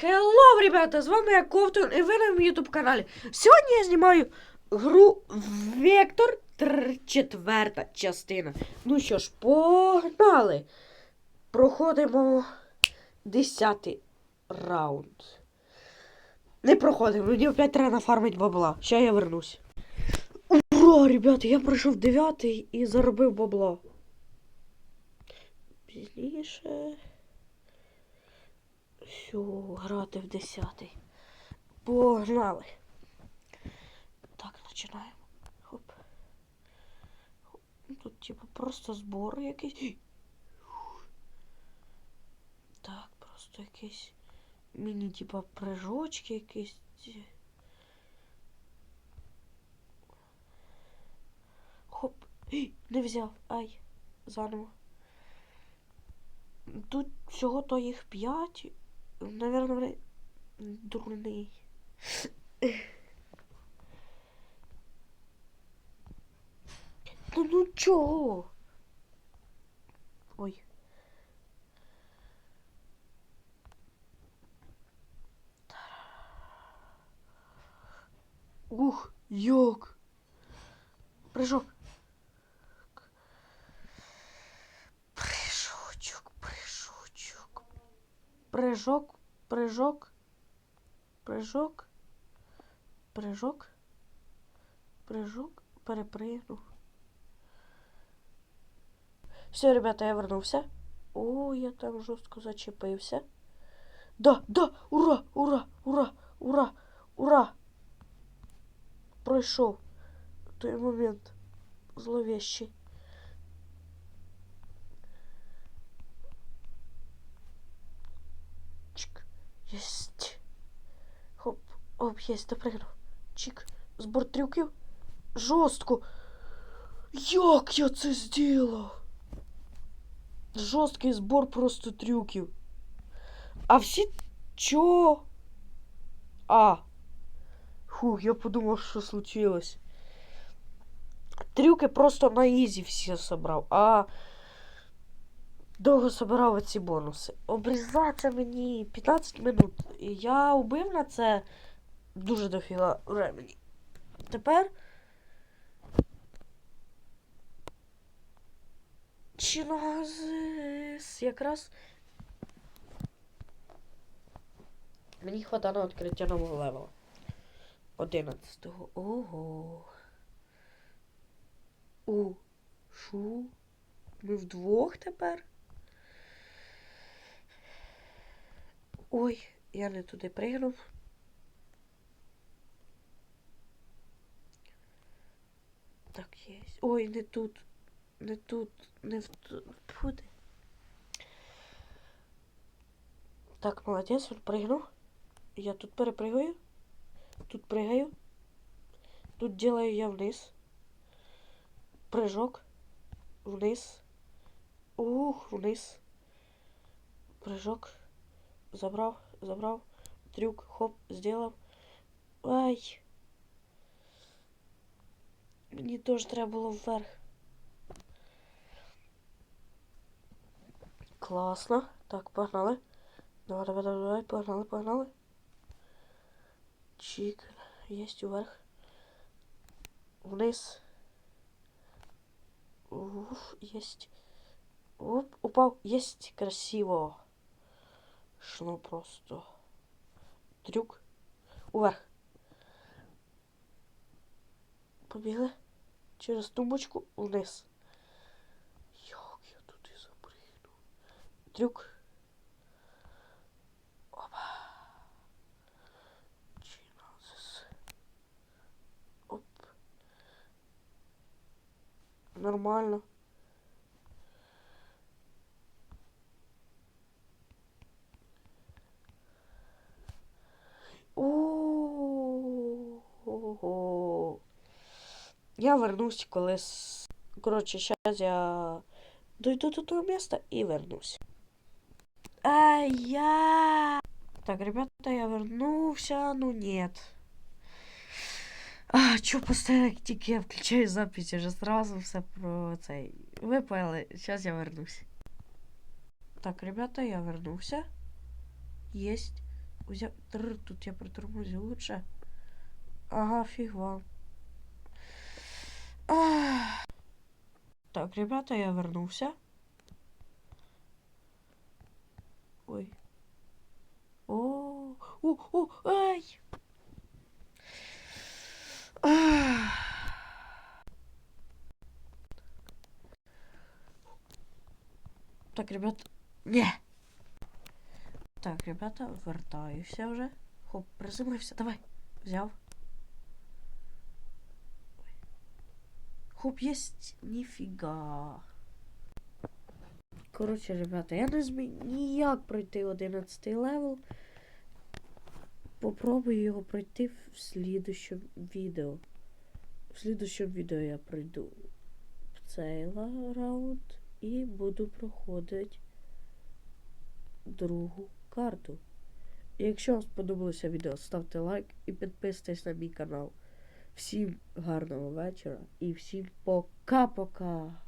Хелло, ребята! З вами я Ковтун і ви на моєму ютуб каналі. Сьогодні я знімаю гру Вектор тр- четверта частина. Ну що ж, погнали! Проходимо десятий раунд. Не проходимо, мені опять треба нафармити бабла. Ще я вернусь. Ура, ребята, я пройшов дев'ятий і заробив бабла. Пізніше. Все, грати в десятий. Погнали. Так, починаємо. Хоп. Хоп. Ну, Тут, типу, просто збор якийсь. Так, просто якийсь міні, типа, прыжочки якісь. Хоп. Не взяв. Ай. Заново. Тут всього то їх п'ять. Наверно, вони дурний. Ну ну чого? Ой. Ух, як. Прыжок. Прыжок, прыжок, прыжок, прыжок, прыжок, перепригнув. Все, ребята, я вернувся. О, я там жорстко зачепився. Да, да, ура, ура, ура, ура, ура. Пройшов той момент зловещий. Єсть. Хоп. Оп, єсть, допригнув. Чик. Збор трюків. Жорстко. Як я це зробив? Жорсткий збор просто трюків. А всі чо? А. Фух, я подумав, що случилось. Трюки просто на ізі всі собрав, а довго собирав ці бонуси. Обрізати мені 15 минут. І я убив на це дуже дофіга времени. Тепер. Чиназис. Якраз. Мені хватає на відкриття нового левела. 11-го. Ого. У. Шу. Ми вдвох тепер. Ой, я не туди пригнув. Так, є. Ой, не тут. Не тут. Не в тут. Фу ти. Так, молодець, він пригнув. Я тут перепригаю. Тут прыгаю. Тут делаю я вниз. Прыжок. Вниз. Ух, вниз. Прыжок. Забрав, забрав. Трюк, хоп, сделав. Ай. Мені теж треба було вверх. Класно. Так, погнали. Давай, давай, давай, давай, погнали, погнали. Чик. Есть вверх. Вниз. Уф, есть. Оп, упал. Есть. Красиво. Шло просто. Трюк. Вверх. Побігли. Через тумбочку вниз. Як я туди запригну. Трюк. Чиназис. Оп. Нормально. Ого. Я вернусь колись. Коротше, зараз я дойду до того міста і вернусь. Ай я. Так, ребята, я вернулся. Ну нет. А, чё постоянно тільки я включаю запись, уже сразу все про цей. Ви поняли, сейчас я вернусь. Так, ребята, я вернулся. Есть. Взяв. Тр, тут я притормозив лучше. Ага, фіг вам. Так, ребята, я вернувся. Ой. О, о, о, ай! Так, ребят. Не. Так, ребята, вертаюся вже. Хоп, приземлився, давай. Взяв. Хоп, єсть. Ніфіга. Коротше, ребята, я не зміг ніяк пройти 11 левел. Попробую його пройти в слідущому відео. В слідущому відео я пройду цей раунд і буду проходити другу карту. Якщо вам сподобалося відео, ставте лайк і підписуйтесь на мій канал. Всім гарного вечора і всім пока-пока!